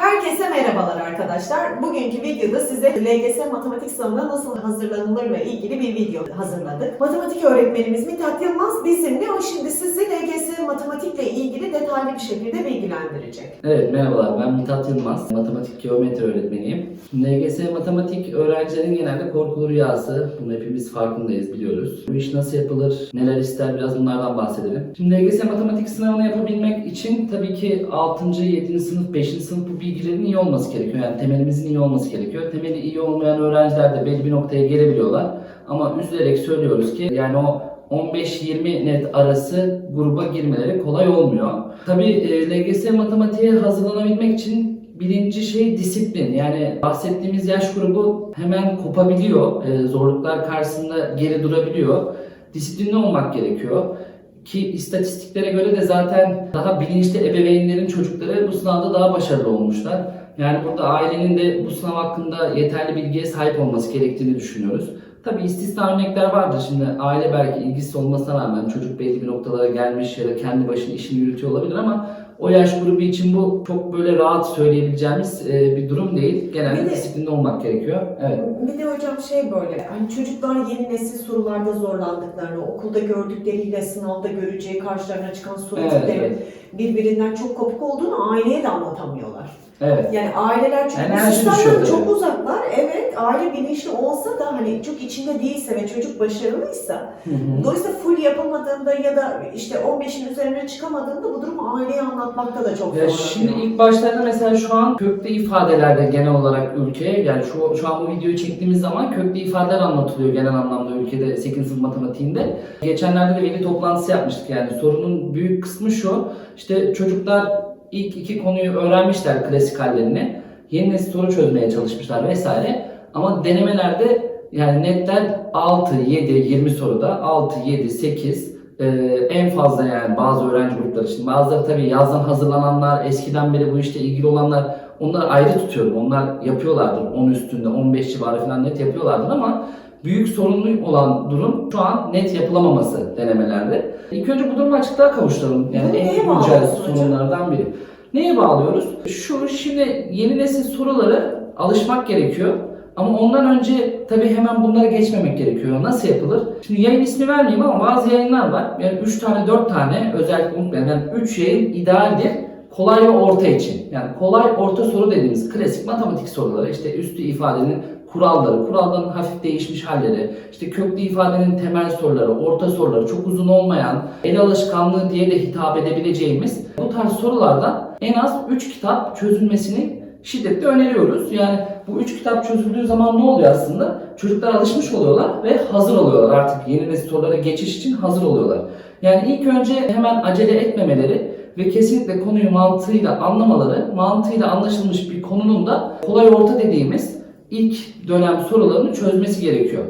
Herkese merhabalar arkadaşlar. Bugünkü videoda size LGS matematik sınavına nasıl hazırlanılır ve ilgili bir video hazırladık. Matematik öğretmenimiz Mithat Yılmaz bizimle. O şimdi sizi LGS matematikle ilgili detaylı bir şekilde bilgilendirecek. Evet merhabalar ben Mithat Yılmaz. Matematik geometri öğretmeniyim. LGS matematik öğrencilerin genelde korkulu rüyası. Bunu hepimiz farkındayız biliyoruz. Bu iş nasıl yapılır, neler ister biraz bunlardan bahsedelim. Şimdi LGS matematik sınavını yapabilmek için tabii ki 6. 7. sınıf, 5. sınıf bu bilgilerin iyi olması gerekiyor. Yani temelimizin iyi olması gerekiyor. Temeli iyi olmayan öğrenciler de belli bir noktaya gelebiliyorlar. Ama üzülerek söylüyoruz ki yani o 15-20 net arası gruba girmeleri kolay olmuyor. Tabii e, LGS matematiğe hazırlanabilmek için birinci şey disiplin. Yani bahsettiğimiz yaş grubu hemen kopabiliyor. E, zorluklar karşısında geri durabiliyor. Disiplinli olmak gerekiyor. Ki istatistiklere göre de zaten daha bilinçli ebeveynlerin çocukları bu sınavda daha başarılı olmuşlar. Yani burada ailenin de bu sınav hakkında yeterli bilgiye sahip olması gerektiğini düşünüyoruz. Tabii istisna örnekler vardır. Şimdi aile belki ilgisiz olmasına rağmen çocuk belli bir noktalara gelmiş ya da kendi başına işini yürütüyor olabilir ama o yaş grubu için bu çok böyle rahat söyleyebileceğimiz e, bir durum değil. Genelde Bir de- disiplinli olmak gerekiyor. Evet. Bir de hocam şey böyle, hani çocuklar yeni nesil sorularda zorlandıklarını, okulda gördükleriyle sınavda göreceği karşılarına çıkan soru Evet, tipleri evet. Birbirinden çok kopuk olduğunu aileye de anlatamıyorlar. Evet. Yani aileler Enerji sistemden çok uzaklar. Evet aile bilinçli olsa da hani çok içinde değilse ve çocuk başarılıysa Hı hı. dolayısıyla full yapamadığında ya da işte 15'in üzerine çıkamadığında bu durumu aileye anlatmakta da çok zorlanıyor. şimdi ilk başlarda mesela şu an köklü ifadelerde genel olarak ülkeye yani şu, şu an bu videoyu çektiğimiz zaman köklü ifadeler anlatılıyor genel anlamda ülkede 8. sınıf matematiğinde. Geçenlerde de veli toplantısı yapmıştık yani sorunun büyük kısmı şu işte çocuklar ilk iki konuyu öğrenmişler klasik hallerini. Yeni nesil soru çözmeye çalışmışlar vesaire. Ama denemelerde yani netler 6, 7, 20 soruda 6, 7, 8 ee, en fazla yani bazı öğrenci grupları için. Bazıları tabii yazdan hazırlananlar, eskiden beri bu işte ilgili olanlar onları ayrı tutuyorum. Onlar yapıyorlardır 10 üstünde, 15 civarı falan net yapıyorlardır ama büyük sorunlu olan durum şu an net yapılamaması denemelerde. İlk önce bu durumu açıklığa kavuşturalım. Yani Bunu en güncel sorunlardan biri. Neye bağlıyoruz? Şu şimdi yeni nesil soruları alışmak gerekiyor. Ama ondan önce tabii hemen bunlara geçmemek gerekiyor. Nasıl yapılır? Şimdi yayın ismi vermeyeyim ama bazı yayınlar var. Yani 3 tane 4 tane özellikle unutmayın. Yani 3 yayın idealdir. Kolay ve orta için. Yani kolay orta soru dediğimiz klasik matematik soruları işte üstü ifadenin kuralları, kuralların hafif değişmiş halleri, işte köklü ifadenin temel soruları, orta soruları, çok uzun olmayan, el alışkanlığı diye de hitap edebileceğimiz bu tarz sorulardan en az 3 kitap çözülmesini şiddetle öneriyoruz. Yani bu üç kitap çözüldüğü zaman ne oluyor aslında? Çocuklar alışmış oluyorlar ve hazır oluyorlar artık yeni nesil sorulara geçiş için hazır oluyorlar. Yani ilk önce hemen acele etmemeleri ve kesinlikle konuyu mantığıyla anlamaları, mantığıyla anlaşılmış bir konunun da kolay orta dediğimiz ilk dönem sorularını çözmesi gerekiyor.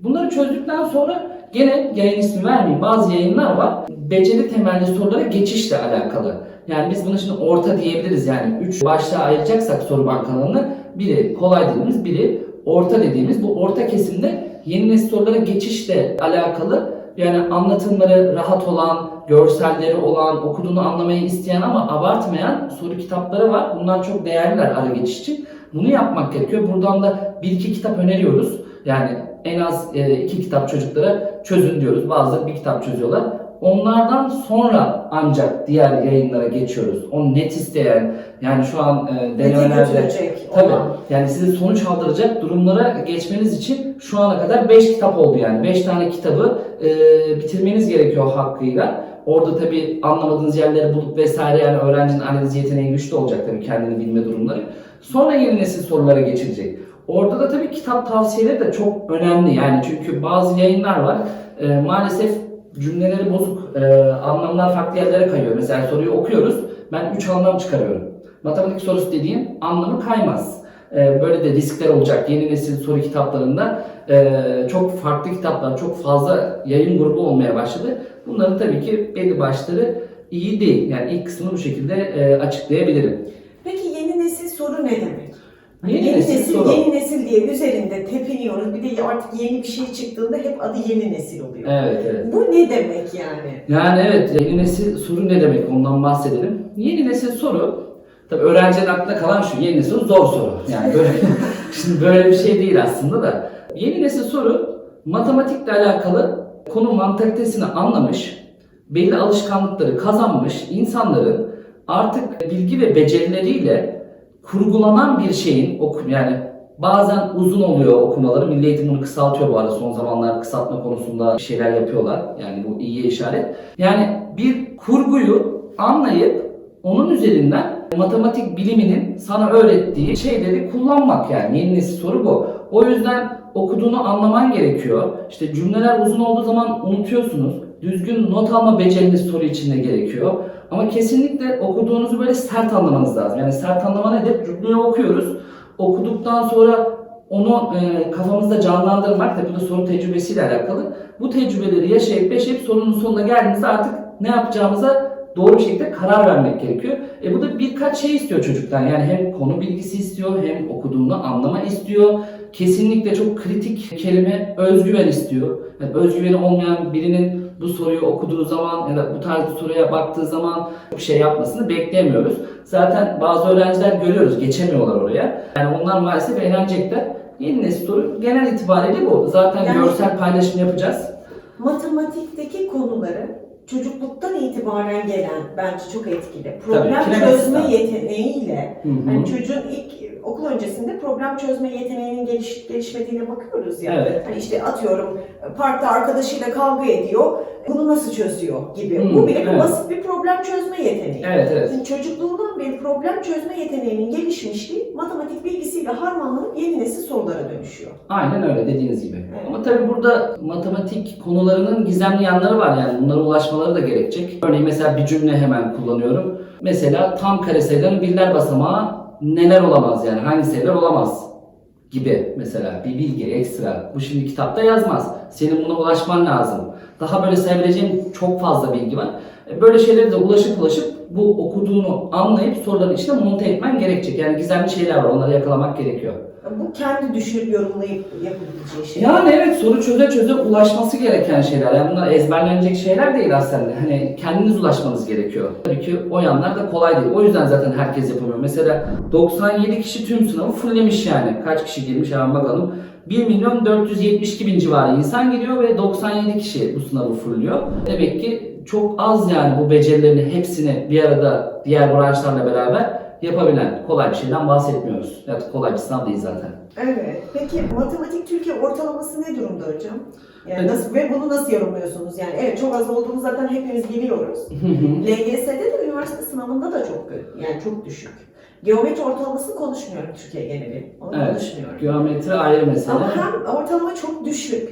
Bunları çözdükten sonra gene yayın ismi vermeyeyim bazı yayınlar var. Beceri temelli sorulara geçişle alakalı. Yani biz buna şimdi orta diyebiliriz yani 3 başlığa ayıracaksak soru bankalarını biri kolay dediğimiz biri orta dediğimiz bu orta kesimde yeni nesil sorulara geçişle alakalı yani anlatımları rahat olan, görselleri olan, okuduğunu anlamayı isteyen ama abartmayan soru kitapları var. Bunlar çok değerliler ara geçiş için. Bunu yapmak gerekiyor. Buradan da bir iki kitap öneriyoruz. Yani en az e, iki kitap çocuklara çözün diyoruz. Bazıları bir kitap çözüyorlar. Onlardan sonra ancak diğer yayınlara geçiyoruz. O net isteyen yani şu an e, denemelerde Tabii. olan. Yani sizi sonuç aldıracak durumlara geçmeniz için şu ana kadar 5 kitap oldu yani. 5 tane kitabı e, bitirmeniz gerekiyor hakkıyla. Orada tabii anlamadığınız yerleri bulup vesaire yani öğrencinin analiz yeteneği güçlü olacak tabii kendini bilme durumları. Sonra yeni nesil sorulara geçilecek. Orada da tabii kitap tavsiyeleri de çok önemli yani çünkü bazı yayınlar var e, maalesef cümleleri bozuk, e, anlamlar farklı yerlere kayıyor. Mesela soruyu okuyoruz, ben 3 anlam çıkarıyorum. Matematik sorusu dediğin anlamı kaymaz. E, böyle de riskler olacak yeni nesil soru kitaplarında. e, çok farklı kitaplar, çok fazla yayın grubu olmaya başladı. Bunların tabii ki belli başları iyi değil. Yani ilk kısmını bu şekilde e, açıklayabilirim. Soru ne demek? Yeni Yeni, nesil nesil, soru. yeni nesil diye üzerinde tepiniyoruz. Bir de artık yeni bir şey çıktığında hep adı yeni nesil oluyor. Evet, evet. Bu ne demek yani? Yani evet yeni nesil soru ne demek ondan bahsedelim. Yeni nesil soru Tabii öğrencinin aklında kalan şu yeni nesil zor soru. Yani böyle, şimdi böyle bir şey değil aslında da. Yeni nesil soru matematikle alakalı konu mantalitesini anlamış, belli alışkanlıkları kazanmış insanların artık bilgi ve becerileriyle kurgulanan bir şeyin okum yani bazen uzun oluyor okumaları. Milli Eğitim bunu kısaltıyor bu arada. Son zamanlarda kısaltma konusunda bir şeyler yapıyorlar. Yani bu iyiye işaret. Yani bir kurguyu anlayıp onun üzerinden matematik biliminin sana öğrettiği şeyleri kullanmak yani yeni nesil soru bu. O yüzden okuduğunu anlaman gerekiyor. İşte cümleler uzun olduğu zaman unutuyorsunuz. Düzgün not alma beceriniz soru içinde gerekiyor. Ama kesinlikle okuduğunuzu böyle sert anlamanız lazım. Yani sert anlama nedir? Cümleyi okuyoruz. Okuduktan sonra onu e, kafamızda canlandırmak da bu da soru tecrübesiyle alakalı. Bu tecrübeleri yaşayıp yaşayıp sorunun sonuna geldiğimizde artık ne yapacağımıza doğru bir şekilde karar vermek gerekiyor. E bu da birkaç şey istiyor çocuktan. Yani hem konu bilgisi istiyor hem okuduğunu anlama istiyor. Kesinlikle çok kritik kelime özgüven istiyor. Yani özgüveni olmayan birinin bu soruyu okuduğu zaman ya da bu tarz bir soruya baktığı zaman bir şey yapmasını beklemiyoruz. Zaten bazı öğrenciler görüyoruz geçemiyorlar oraya. Yani onlar maalesef eğlenecekler. Yeni nesil soru genel itibariyle bu. Zaten Yani- görsel paylaşım yapacağız. Matematikteki konuları çocukluktan itibaren gelen bence çok etkili. Tabii, Problem kinemez çözme sistem. yeteneğiyle Hı hı. hani çocuğun ilk okul öncesinde problem çözme yeteneğinin geliş, gelişmediğine bakıyoruz ya. Evet. Hani işte atıyorum parkta arkadaşıyla kavga ediyor. Bunu nasıl çözüyor gibi. Hı, Bu bile evet. basit bir problem çözme yeteneği. Evet evet. Yani çocukluğundan beri problem çözme yeteneğinin gelişmişliği matematik bilgisiyle harmanlanıp yeni nesil sorulara dönüşüyor. Aynen öyle dediğiniz gibi. Evet. Ama tabii burada matematik konularının gizemli yanları var yani bunlara ulaşmaları da gerekecek. Örneğin mesela bir cümle hemen kullanıyorum. Mesela tam kare sayıların birler basamağı neler olamaz yani hangi sayılar olamaz gibi mesela bir bilgi ekstra. Bu şimdi kitapta yazmaz. Senin buna ulaşman lazım. Daha böyle sayabileceğin çok fazla bilgi var. Böyle şeylere de ulaşıp ulaşıp bu okuduğunu anlayıp soruların içine monte etmen gerekecek. Yani gizemli şeyler var onları yakalamak gerekiyor. Bu kendi düşünüp yorumlayıp yapabileceği şey. Yani evet soru çöze çöze ulaşması gereken şeyler. Yani bunlar ezberlenecek şeyler değil aslında. Hani kendiniz ulaşmanız gerekiyor. Tabii ki o yanlar da kolay değil. O yüzden zaten herkes yapamıyor. Mesela 97 kişi tüm sınavı fulllemiş yani. Kaç kişi girmiş hemen bakalım. 1 milyon 472 bin civarı insan giriyor ve 97 kişi bu sınavı fullüyor. Demek ki çok az yani bu becerilerini hepsini bir arada diğer branşlarla beraber yapabilen kolay bir şeyden bahsetmiyoruz. Ya kolay bir sınav değil zaten. Evet. Peki matematik Türkiye ortalaması ne durumda hocam? Yani Evet. nasıl ve bunu nasıl yorumluyorsunuz? Yani evet çok az olduğunu zaten hepimiz biliyoruz. LGS'de de üniversite sınavında da çok kötü. Yani çok düşük. Geometri ortalamasını konuşmuyorum Türkiye geneli. Onu Evet. konuşmuyorum. Geometri ayrı mesele. Ama hem ortalama çok düşük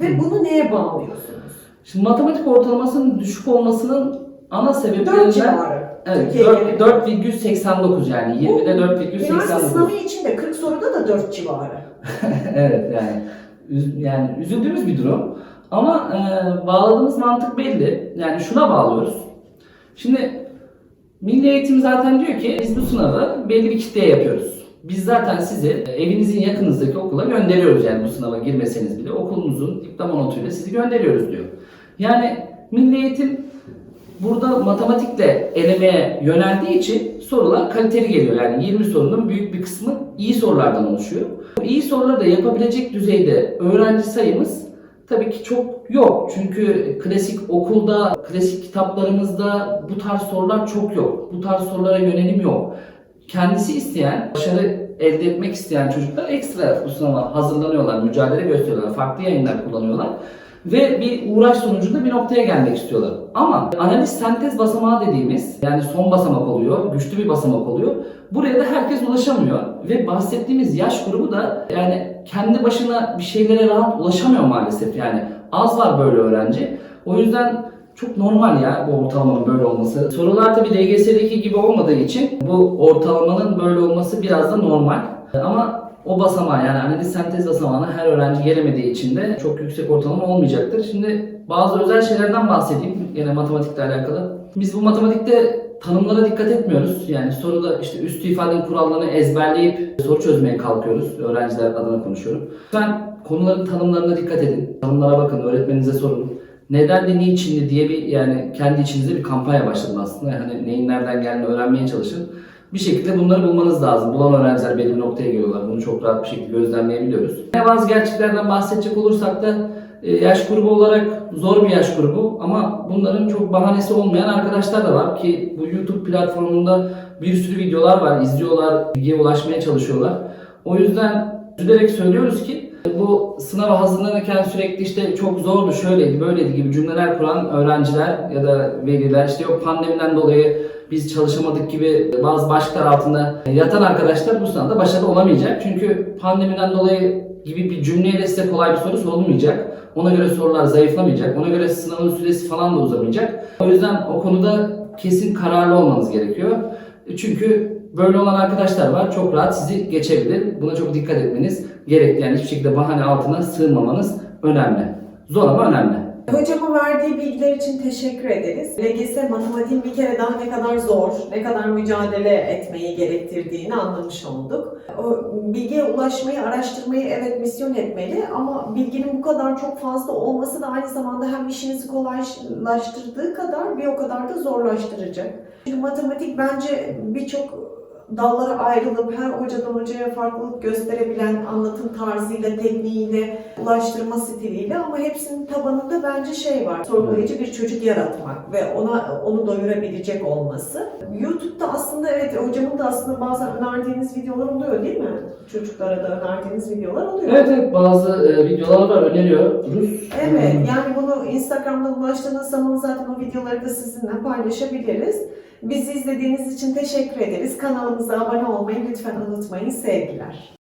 ve bunu neye bağlıyorsunuz? Şimdi matematik ortalamasının düşük olmasının ana 4 sebeplerinden civarı. evet, Türkiye dört- geneli. 4,89 yani 20'de Üniversite 4,89. sınavı içinde 40 soruda da 4 civarı. evet yani yani üzüldüğümüz bir durum. Ama e, bağladığımız mantık belli. Yani şuna bağlıyoruz. Şimdi Milli Eğitim zaten diyor ki biz bu sınavı belli bir kitleye yapıyoruz. Biz zaten sizi evinizin yakınızdaki okula gönderiyoruz yani bu sınava girmeseniz bile okulunuzun diploma notuyla sizi gönderiyoruz diyor. Yani Milli Eğitim burada matematikle elemeye yöneldiği için sorular kaliteli geliyor. Yani 20 sorunun büyük bir kısmı iyi sorulardan oluşuyor. İyi soruları da yapabilecek düzeyde öğrenci sayımız tabii ki çok yok. Çünkü klasik okulda, klasik kitaplarımızda bu tarz sorular çok yok. Bu tarz sorulara yönelim yok. Kendisi isteyen, başarı elde etmek isteyen çocuklar ekstra bu sınava hazırlanıyorlar, mücadele gösteriyorlar, farklı yayınlar kullanıyorlar ve bir uğraş sonucunda bir noktaya gelmek istiyorlar. Ama analiz sentez basamağı dediğimiz yani son basamak oluyor, güçlü bir basamak oluyor. Buraya da herkes ulaşamıyor ve bahsettiğimiz yaş grubu da yani kendi başına bir şeylere rahat ulaşamıyor maalesef yani az var böyle öğrenci. O yüzden çok normal ya bu ortalamanın böyle olması. Sorular tabii LGS'deki gibi olmadığı için bu ortalamanın böyle olması biraz da normal. Ama o basamağı yani analiz sentez basamağını her öğrenci gelemediği için de çok yüksek ortalama olmayacaktır. Şimdi bazı özel şeylerden bahsedeyim yine matematikle alakalı. Biz bu matematikte tanımlara dikkat etmiyoruz. Yani soruda işte üstü ifadenin kurallarını ezberleyip soru çözmeye kalkıyoruz. Öğrenciler adına konuşuyorum. Lütfen konuların tanımlarına dikkat edin. Tanımlara bakın, öğretmeninize sorun. Neden de niçindi diye bir yani kendi içinizde bir kampanya başladım aslında. Hani neyin nereden geldiğini öğrenmeye çalışın. Bir şekilde bunları bulmanız lazım. Bulan öğrenciler belli noktaya geliyorlar. Bunu çok rahat bir şekilde gözlemleyebiliyoruz. Yine bazı gerçeklerden bahsedecek olursak da e, yaş grubu olarak zor bir yaş grubu ama bunların çok bahanesi olmayan arkadaşlar da var ki bu YouTube platformunda bir sürü videolar var. izliyorlar, bilgiye ulaşmaya çalışıyorlar. O yüzden üzülerek söylüyoruz ki bu sınava hazırlanırken sürekli işte çok zordu, şöyleydi, böyleydi gibi cümleler kuran öğrenciler ya da veliler işte yok pandemiden dolayı biz çalışamadık gibi bazı başlıklar altında yatan arkadaşlar bu sınavda başarılı olamayacak. Çünkü pandemiden dolayı gibi bir cümleyle size kolay bir soru sorulmayacak. Ona göre sorular zayıflamayacak. Ona göre sınavın süresi falan da uzamayacak. O yüzden o konuda kesin kararlı olmanız gerekiyor. Çünkü böyle olan arkadaşlar var. Çok rahat sizi geçebilir. Buna çok dikkat etmeniz gerekli. Yani hiçbir şekilde bahane altına sığınmamanız önemli. Zor ama önemli. Hocama verdiği bilgiler için teşekkür ederiz. LGS matematiğin bir kere daha ne kadar zor, ne kadar mücadele etmeyi gerektirdiğini anlamış olduk. O bilgiye ulaşmayı, araştırmayı evet misyon etmeli ama bilginin bu kadar çok fazla olması da aynı zamanda hem işinizi kolaylaştırdığı kadar bir o kadar da zorlaştıracak. Çünkü matematik bence birçok dallara ayrılıp her hocadan hocaya farklılık gösterebilen anlatım tarzıyla, tekniğiyle, ulaştırma stiliyle ama hepsinin tabanında bence şey var. Sorgulayıcı bir çocuk yaratmak ve ona onu doyurabilecek olması. YouTube'da aslında evet hocamın da aslında bazen önerdiğiniz videolar oluyor değil mi? Çocuklara da önerdiğiniz videolar oluyor. Evet evet bazı e, videolar var öneriyor. Rus. Evet, yani bunu Instagram'da ulaştığınız zaman zaten o videoları da sizinle paylaşabiliriz. Bizi izlediğiniz için teşekkür ederiz. Kanalımıza abone olmayı lütfen unutmayın. Sevgiler.